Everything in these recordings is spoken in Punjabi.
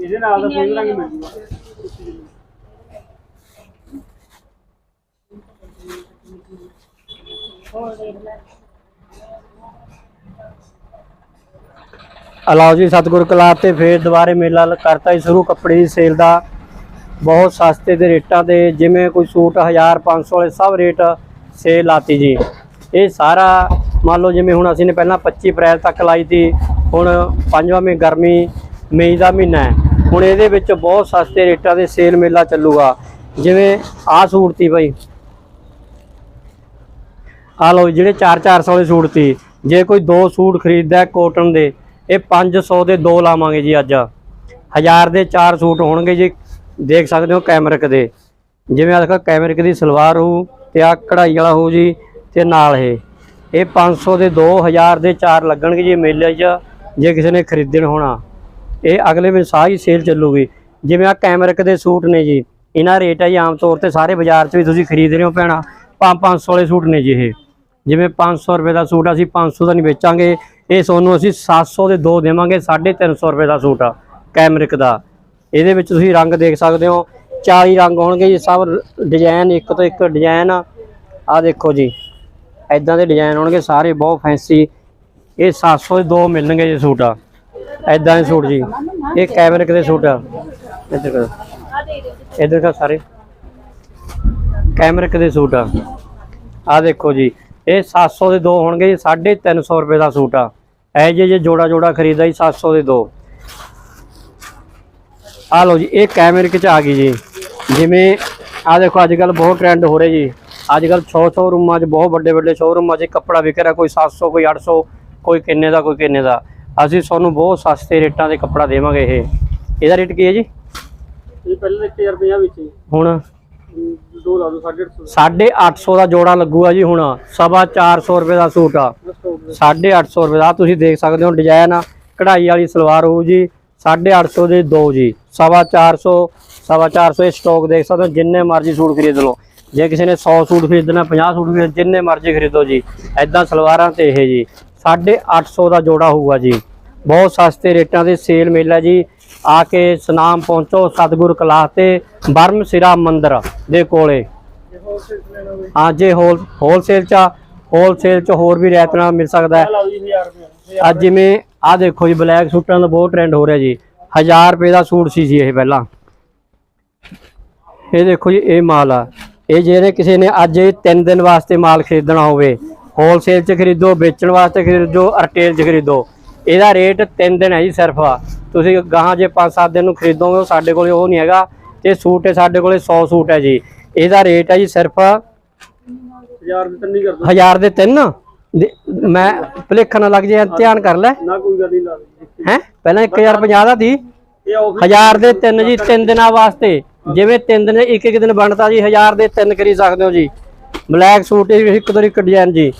ਇਹਦੇ ਨਾਲ ਦਾ ਸੇਮ ਰੰਗ ਮਿਲ ਜੂਗਾ। ਅਲਾਓ ਜੀ, ਸਤਿਗੁਰ ਕਲਾ ਤੇ ਫੇਰ ਦੁਬਾਰੇ ਮੇਲਾ ਕਰਤਾ ਜੀ ਸ਼ੁਰੂ, ਕੱਪੜੇ ਦੀ ਸੇਲ ਦਾ ਬਹੁਤ ਸਸਤੇ ਦੇ ਰੇਟਾਂ ਤੇ ਜਿਵੇਂ ਕੋਈ ਸੂਟ 1000 500 ਵਾਲੇ ਸਭ ਰੇਟ ਸੇਲ ਲਾਤੀ ਜੀ। ਇਹ ਸਾਰਾ, ਮੰਨ ਲਓ ਜਿਵੇਂ ਹੁਣ ਅਸੀਂ ਨੇ ਪਹਿਲਾਂ 25 ਅਪ੍ਰੈਲ ਤੱਕ ਲਾਈ ਤੀ ਹੁਣ ਪੰਜਵਾਂ ਮੇ ਗਰਮੀ ਮਈ ਦਾ ਮਹੀਨਾ ਹੈ। ਹੁਣ ਇਹਦੇ ਵਿੱਚ ਬਹੁਤ ਸਸਤੇ ਰੇਟਾਂ ਦੇ ਸੇਲ ਮੇਲਾ ਚੱਲੂਗਾ। ਜਿਵੇਂ ਆਹ ਸੂਟ ਤੀ ਬਾਈ। ਆ ਲਓ ਜਿਹੜੇ 4-400 ਵਾਲੇ ਸੂਟ ਤੀ। ਜੇ ਕੋਈ ਦੋ ਸੂਟ ਖਰੀਦਦਾ ਕੋਟਨ ਦੇ, ਇਹ 500 ਦੇ ਦੋ ਲਾਵਾਂਗੇ ਜੀ ਅੱਜ। 1000 ਦੇ ਚਾਰ ਸੂਟ ਹੋਣਗੇ ਜੀ। ਦੇਖ ਸਕਦੇ ਹੋ ਕੈਮਰਿਕ ਦੇ। ਜਿਵੇਂ ਆ ਦੇਖੋ, ਕੈਮਰਿਕ ਦੀ ਸਲਵਾਰ ਹੋ ਤੇ ਆ ਕਢਾਈ ਵਾਲਾ ਹੋਊ ਜੀ ਤੇ ਨਾਲ ਇਹ। ਇਹ 500 ਦੇ 2000 ਦੇ ਚਾਰ ਲੱਗਣਗੇ ਜੀ ਮੇਲੇ 'ਚ। ਜੇ ਕਿਸੇ ਨੇ ਖਰੀਦਣ ਹੋਣਾ, ਇਹ ਅਗਲੇ ਮਹੀਨੇ ਸਾਰੀ ਸੇਲ ਚੱਲੂਗੀ। ਜਿਵੇਂ ਆ ਕੈਮਰਿਕ ਦੇ ਸੂਟ ਨੇ ਜੀ, ਇਹਨਾਂ ਰੇਟ ਹੈ ਜੀ ਆਮ ਤੌਰ ਤੇ ਸਾਰੇ ਬਾਜ਼ਾਰ 'ਚ ਵੀ ਤੁਸੀਂ ਖਰੀਦ ਰਹੇ ਹੋ ਭੈਣਾ। 5-500 ਵਾਲੇ ਸੂਟ ਨੇ ਜੀ ਇਹ। ਜਿਵੇਂ 500 ਰੁਪਏ ਦਾ ਸੂਟ ਅਸੀਂ 500 ਦਾ ਨਹੀਂ ਵੇਚਾਂਗੇ। ਇਹ ਤੁਹਾਨੂੰ ਅਸੀਂ 700 ਦੇ ਦੋ ਦੇਵਾਂਗੇ 350 ਰੁਪਏ ਦਾ ਸੂਟ ਆ ਕੈਮਰਿਕ ਦਾ। ਇਹਦੇ ਵਿੱਚ ਤੁਸੀਂ ਰੰਗ ਦੇਖ ਸਕਦੇ ਹੋ 40 ਰੰਗ ਹੋਣਗੇ ਜੀ, ਸਭ ਡਿਜ਼ਾਈਨ ਇੱਕ ਤੋਂ ਇੱਕ ਡਿਜ਼ਾਈਨ ਆ। ਦੇਖੋ ਜੀ ਐਦਾਂ ਦੇ ਡਿਜ਼ਾਈਨ ਹੋਣਗੇ, ਸਾਰੇ ਬਹੁਤ ਫੈਂਸੀ ਇਹ 700 ਦੇ ਦੋ ਮਿਲਣਗੇ ਜੀ ਸੂਟ ਆ। ਐਦਾਂ ਦੇ ਸੂਟ ਜੀ। ਇਹ ਕੈਮਰਿਕ ਦੇ ਸੂਟ ਆ। ਇੱਧਰ ਕਰੋ। ਇੱਧਰ ਕਾ ਸਾਰੇ। ਕੈਮਰਿਕ ਦੇ ਸੂਟ ਆ। ਆ ਦੇਖੋ ਜੀ। ਇਹ 700 ਦੇ ਦੋ ਹੋਣਗੇ ਜੀ। 350 ਰੁਪਏ ਦਾ ਸੂਟ ਆ। ਐ ਜੇ ਜੇ ਜੋੜਾ ਜੋੜਾ ਖਰੀਦਾ ਜੀ 700 ਦੇ ਦੋ। ਆ ਲਓ ਜੀ, ਇਹ ਕੈਮਰਿਕ ਚ ਆ ਗਈ ਜੀ। ਜਿਵੇਂ ਆ ਦੇਖੋ, ਅੱਜ ਕੱਲ ਬਹੁਤ ਟ੍ਰੈਂਡ ਹੋ ਰਿਹਾ ਜੀ। ਅੱਜ ਕੱਲ 600 ਰੂਮਾਂ 'ਚ, ਬਹੁਤ ਵੱਡੇ ਵੱਡੇ ਸ਼ੋਰੂਮਾਂ 'ਚ ਕੱਪੜਾ ਵਿਕ ਰਿਹਾ ਕੋਈ 700 ਕੋਈ 800 ਕੋਈ ਕਿੰਨੇ ਦਾ ਕੋਈ ਕਿੰਨੇ ਦਾ। ਅਸੀਂ ਤੁਹਾਨੂੰ ਬਹੁਤ ਸਸਤੇ ਰੇਟਾਂ ਦੇ ਕੱਪੜਾ ਦੇਵਾਂਗੇ ਇਹ। ਇਹਦਾ ਰੇਟ ਕੀ ਹੈ ਜੀ? ਇਹ ਪਹਿਲਾਂ 1050 ਵਿੱਚ। ਹੁਣ? ਦੋ ਲਾ ਦੋ। 850 850 ਦਾ ਜੋੜਾ ਲੱਗੂਗਾ ਜੀ ਹੁਣ। ਸਵਾ 400 ਰੁਪਏ ਦਾ ਸੂਟ ਆ। ਸਟਾਕ 850 ਰੁਪਏ। ਦਾ। ਤੁਸੀਂ ਦੇਖ ਸਕਦੇ ਹੋ ਡਿਜ਼ਾਈਨ ਆ। ਕਢਾਈ ਵਾਲੀ ਸਲਵਾਰ ਹੋਊ ਜੀ। 850 ਦੇ ਦੋ ਜੀ। ਸਵਾ 400 ਸਵਾ 400 ਇਹ ਸਟਾਕ ਦੇਖ ਸਕਦੇ ਹੋ। ਜਿੰਨੇ ਮਰਜ਼ੀ ਸੂਟ ਖਰੀਦ ਲਓ। ਜੇ ਕਿਸੇ ਨੇ 100 ਸੂਟ ਖਰੀਦਣਾ 50 ਸੂਟ ਖਰੀਦ ਜਿੰਨੇ ਮਰਜ਼ੀ ਖਰੀਦੋ ਜੀ। ਐਦਾਂ ਸਲਵਾਰਾਂ ਤੇ ਇਹ ਜੀ। 850 ਦਾ ਜੋੜਾ ਹੋਊਗਾ ਜੀ। ਬਹੁਤ ਸਸਤੇ ਰੇਟਾਂ ਤੇ ਸੇਲ ਮੇਲਾ ਜੀ। ਆ ਕੇ ਸਨਾਮ ਪਹੁੰਚੋ ਸਤਿਗੁਰ ਕਲਾਸ ਤੇ ਬਰਮ ਸਿਰਾ ਮੰਦਿਰ ਦੇ ਕੋਲੇ। ਹਾਂ, ਜੇ ਹੋਲ, ਹੋਲਸੇਲ ਚ ਹੋਲਸੇਲ ਚ ਹੋਰ ਵੀ ਰਿਆਇਤ ਨਾਲ ਮਿਲ ਸਕਦਾ ਅੱਜ ਜਿਵੇਂ, ਆ ਦੇਖੋ ਜੀ, ਬਲੈਕ ਸੂਟਾਂ ਦਾ ਬਹੁਤ ਟ੍ਰੈਂਡ ਹੋ ਰਿਹਾ ਜੀ। 1000 ਰੁਪਏ ਦਾ ਸੂਟ ਸੀ ਜੀ ਇਹ ਪਹਿਲਾਂ। ਇਹ ਦੇਖੋ ਜੀ, ਇਹ ਮਾਲ ਆ। ਇਹ ਜਿਹੜੇ ਕਿਸੇ ਨੇ ਅੱਜ ਇਹ 3 ਦਿਨ ਵਾਸਤੇ ਮਾਲ ਖਰੀਦਣਾ ਹੋਵੇ ਹੋਲਸੇਲ 'ਚ ਖਰੀਦੋ ਵੇਚਣ ਵਾਸਤੇ ਖਰੀਦੋ ਰਿਟੇਲ 'ਚ ਖਰੀਦੋ। ਇਹਦਾ ਰੇਟ 3 ਦਿਨ ਹੈ ਜੀ ਸਿਰਫ। ਤੁਸੀਂ ਗਾਹਾਂ ਜੇ 5-7 ਦਿਨ ਨੂੰ ਖਰੀਦੋਗੇ ਸਾਡੇ ਕੋਲੇ ਉਹ ਨਹੀਂ ਹੈਗਾ ਤੇ ਸੂਟ ਹੈ ਸਾਡੇ ਕੋਲੇ 100 ਸੂਟ ਹੈ ਜੀ। ਇਹਦਾ ਰੇਟ ਹੈ ਜੀ ਸਿਰਫ 1000 ਦੇ ਤਿੰਨ ਹੀ ਕਰ ਦੋ। ਹਜ਼ਾਰ ਦੇ ਤਿੰਨ। ਦੇ- ਮੈਂ ਭੁਲੇਖਾ ਨਾ ਲੱਗ ਜੇ ਧਿਆਨ ਕਰ ਲੈ। ਨਾ ਕੋਈ ਗੱਲ ਨਹੀਂ ਲਾ ਦਿਓ। ਹੈ? ਪਹਿਲਾਂ 1050 ਦਾ ਆਫਿਸ ਹਜ਼ਾਰ ਦੇ ਤਿੰਨ ਜੀ ਤਿੰਨ ਦਿਨਾਂ ਵਾਸਤੇ। ਜਿਵੇਂ ਤਿੰਨ ਦਿਨ ਇੱਕ ਇੱਕ ਦਿਨ ਬਣਦਾ ਜੀ ਹਜ਼ਾਰ ਦੇ ਤਿੰਨ ਕਰੀ ਸਕਦੇ ਹੋ ਜੀ। ਬਲੈਕ ਸੂਟ ਇਹ ਇੱਕ ਤੋਂ ਇੱਕ ਡਿਜ਼ਾਈਨ ਜੀ।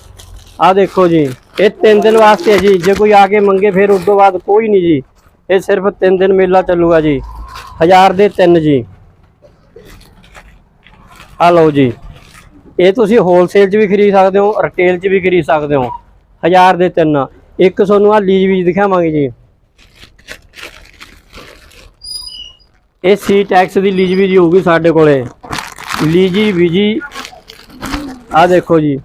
ਆਹ ਦੇਖੋ ਜੀ, ਇਹ ਤਿੰਨ ਦਿਨ ਵਾਸਤੇ ਜੀ, ਜੇ ਕੋਈ ਆ ਕੇ ਮੰਗੇ ਫਿਰ ਉਸ ਤੋਂ ਬਾਅਦ ਕੋਈ ਨਹੀਂ ਜੀ। ਇਹ ਸਿਰਫ ਤਿੰਨ ਦਿਨ ਮੇਲਾ ਚੱਲੂਗਾ ਜੀ। ਹਜ਼ਾਰ ਦੇ ਤਿੰਨ ਜੀ। ਆ ਲਓ ਜੀ। ਇਹ ਤੁਸੀਂ ਹੋਲਸੇਲ 'ਚ ਵੀ ਖਰੀਦ ਸਕਦੇ ਹੋ ਰਿਟੇਲ 'ਚ ਵੀ ਖਰੀਦ ਸਕਦੇ ਹੋ। ਹਜ਼ਾਰ ਦੇ ਤਿੰਨ। ਇੱਕ ਤੁਹਾਨੂੰ ਆ ਲੀਜ ਵੀ ਦਿਖਾਵਾਂਗੇ ਜੀ। ਇਹ ਸੀ ਟੈਕਸ ਦੀ ਲੀਜ ਵੀ ਹੋਊਗੀ ਸਾਡੇ ਕੋਲੇ। ਲੀਜੀ ਵੀ ਆ ਦੇਖੋ ਜੀ।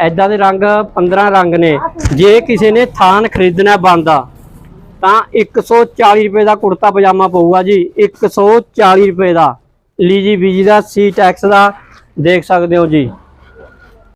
ਐਦਾਂ ਦੇ ਰੰਗ 15 ਰੰਗ ਨੇ। ਜੇ ਕਿਸੇ ਨੇ ਥਾਨ ਖਰੀਦਣਾ ਬੰਦਾ, ਤਾਂ 140 ਰੁਪਏ ਦਾ ਕੁੜਤਾ ਪਜਾਮਾ ਪਊਗਾ ਜੀ। 140 ਰੁਪਏ ਦਾ। ਲੀਜੀ ਬੀਜੀ ਦਾ, ਸੀ ਟੈਕਸ ਦਾ, ਦੇਖ ਸਕਦੇ ਹੋ ਜੀ।